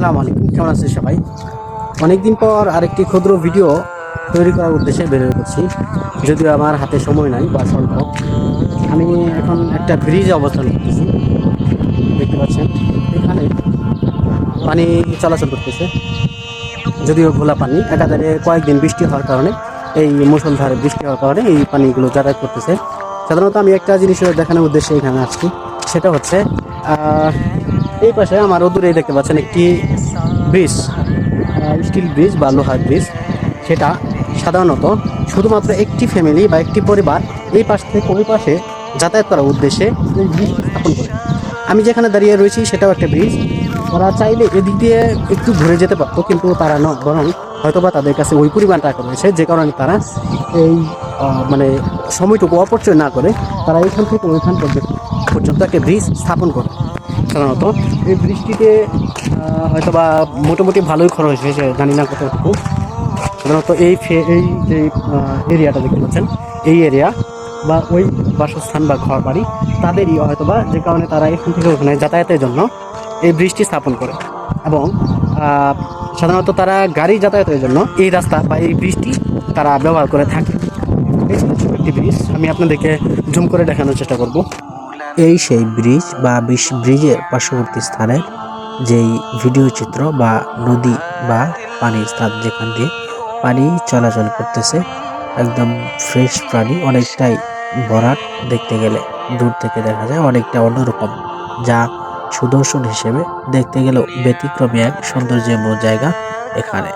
আসসালামু আলাইকুম, কেমন আছেন সবাই? অনেকদিন পর আরেকটি ক্ষুদ্র ভিডিও তৈরি করার উদ্দেশ্যে বেরিয়ে করছি যদিও আমার হাতে সময় নাই বা স্বল্প। আমি এখন একটা ব্রিজে অবস্থান করতেছি। দেখতে পাচ্ছেন, এখানে পানি চলাচল করতেছে। যদিও ঘোলা পানি, একাধারে কয়েকদিন বৃষ্টি হওয়ার কারণে, এই মুসলধারে বৃষ্টি হওয়ার কারণে এই পানিগুলো যাতায়াত করতেছে। সাধারণত আমি একটা জিনিস দেখানোর উদ্দেশ্যে এখানে আসছি, সেটা হচ্ছে এই পাশে আমার দূরেই দেখতে পাচ্ছেন একটি ব্রিজ স্টিল ব্রিজ বা লোহার ব্রিজ। সেটা সাধারণত শুধুমাত্র একটি ফ্যামিলি বা একটি পরিবার এই পাশ থেকে ওই পাশে যাতায়াত করার উদ্দেশ্যে এই ব্রিজ স্থাপন করে। আমি যেখানে দাঁড়িয়ে রয়েছি সেটাও একটা ব্রিজ। ওরা চাইলে এদিক দিয়ে একটু ঘুরে যেতে পারতো, কিন্তু তারা ন বরং হয়তোবা তাদের কাছে ওই পরিমাণ টাকা রয়েছে, যে কারণে তারা এই মানে সময়টুকু অপচয় না করে তারা এখান থেকে ওইখান পর্যন্ত একটা ব্রিজ স্থাপন করে। সাধারণত। এই বৃষ্টিতে আহ, হয়তোবা মোটামুটি ভালোই খরচ হয়েছে জানি না কতটুকু। সাধারণত এই এই যে এরিয়াটা দেখতে পাচ্ছেন এই এরিয়া বা ওই বাসস্থান বা ঘর বাড়ি তাদেরই হয়তো বা যে কারণে তারা এখান থেকে ওখানে যাতায়াতের জন্য এই ব্রিজটি স্থাপন করে। এবং সাধারণত তারা গাড়ি যাতায়াতের জন্য এই রাস্তা বা এই ব্রিজটি তারা ব্যবহার করে থাকে। এই ছোট একটি ব্রিজ আমি আপনাদেরকে জুম করে দেখানোর চেষ্টা করব। এই সেই ব্রিজ বা বিশ- ব্রিজের পার্শ্ববর্তী স্থানের যেই ভিডিও চিত্র বা নদী বা পানির স্থান যেখান দিয়ে পানি চলাচল করতেছে, একদম ফ্রেশ প্রাণী, অনেকটাই ভরাট দেখতে গেলে। দূর থেকে দেখা যায় অনেকটা অন্যরকম, যা সুদর্শন হিসেবে দেখতে গেলেও ব্যতিক্রমী এক সৌন্দর্যময় জায়গা এখানে।